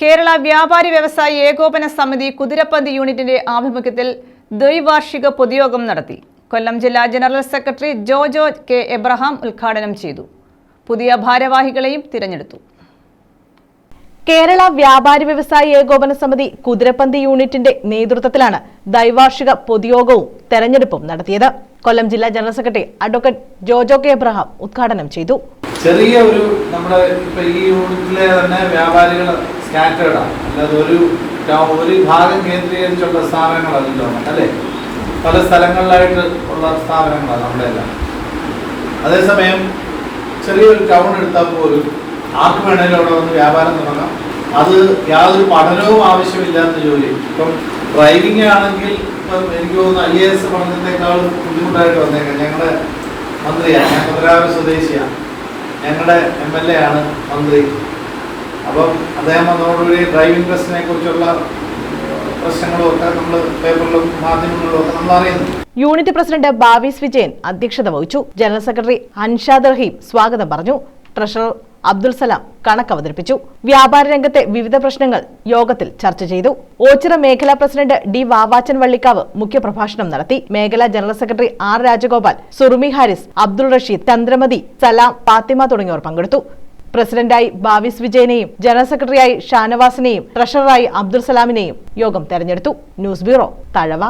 കേരള വ്യാപാരി വ്യവസായി ഏകോപന സമിതി കുതിരപ്പന്തി യൂണിറ്റിന്റെ ആഭിമുഖ്യത്തിൽ ദ്വൈവാർഷിക പൊതുയോഗം നടത്തി. കൊല്ലം ജില്ലാ general secretary Jojo K Abraham ഉദ്ഘാടനം ചെയ്തു. പുതിയ ഭാരവാഹികളെയും തിരഞ്ഞെടുത്തു. കേരള വ്യാപാരി വ്യവസായി ഏകോപന സമിതി കുതിരപ്പന്തി യൂണിറ്റിന്റെ നേതൃത്വത്തിലാണ് ദൈവാർഷിക പൊതുയോഗവും തെരഞ്ഞെടുപ്പും നടത്തിയത്. കൊല്ലം ജില്ലാ general secretary advocate Jojo K Abraham ഉദ്ഘാടനം ചെയ്തു. ചെറിയ ഒരു നമ്മുടെ ഇപ്പൊ ഈ യൂണിറ്റിലെ തന്നെ വ്യാപാരികൾ സ്കാറ്റേർഡാണ് അല്ലാതെ ഒരു ഒരു ഭാഗം കേന്ദ്രീകരിച്ചുള്ള സ്ഥാപനങ്ങളല്ലല്ലോ അല്ലേ? പല സ്ഥലങ്ങളിലായിട്ട് ഉള്ള സ്ഥാപനങ്ങളാണ് നമ്മുടെ എല്ലാം അതേസമയം ചെറിയൊരു ടൗൺ എടുത്താൽ പോലും ആർക്ക് വേണേലും അവിടെ വന്ന് വ്യാപാരം തുടങ്ങാം. അത് യാതൊരു പഠനവും ആവശ്യമില്ലാത്ത ജോലി. ഇപ്പം ഡ്രൈവിംഗ് ആണെങ്കിൽ ഇപ്പം എനിക്ക് തോന്നുന്നു ഐ എ എസ് പഠനത്തെക്കാളും ബുദ്ധിമുട്ടായിട്ട് വന്നേക്കാം. ഞങ്ങളുടെ മന്ത്രിയാണ് ഞാൻ കുതിരാവ് സ്വദേശിയാണ്. ഞങ്ങളുടെ എം എൽ എ ആണ് മന്ത്രി. അപ്പം അദ്ദേഹം വന്നതോടുകൂടി ഡ്രൈവിംഗ് ടെസ്റ്റിനെ കുറിച്ചുള്ള പ്രശ്നങ്ങളും നമ്മൾ പേപ്പറിലും മാധ്യമങ്ങളിലും ഒക്കെ നമ്മൾ അറിയുന്നു. യൂണിറ്റ് പ്രസിഡന്റ് ബാവിസ് വിജയൻ അധ്യക്ഷത വഹിച്ചു. ജനറൽ സെക്രട്ടറി അൻഷാദ് റഹീം സ്വാഗതം പറഞ്ഞു. ട്രഷറർ അബ്ദുൽ സലാം കണക്ക് അവതരിപ്പിച്ചു. വ്യാപാര രംഗത്തെ വിവിധ പ്രശ്നങ്ങൾ യോഗത്തിൽ ചർച്ച ചെയ്തു. ഓച്ചിറ മേഖലാ പ്രസിഡന്റ് ഡി വാവാച്ചൻ വള്ളിക്കാവ് മുഖ്യപ്രഭാഷണം നടത്തി. മേഖലാ general secretary R Rajagopal Surumi Haris Abdul Rasheed Chandramathi Salam Fathima തുടങ്ങിയവർ പങ്കെടുത്തു. പ്രസിഡന്റായി ബാവിസ് വിജയനെയും ജനറൽ സെക്രട്ടറിയായി ഷാനവാസിനെയും ട്രഷററായി അബ്ദുൾ സലാമിനെയും യോഗം തെരഞ്ഞെടുത്തു. News bureau Thazhava.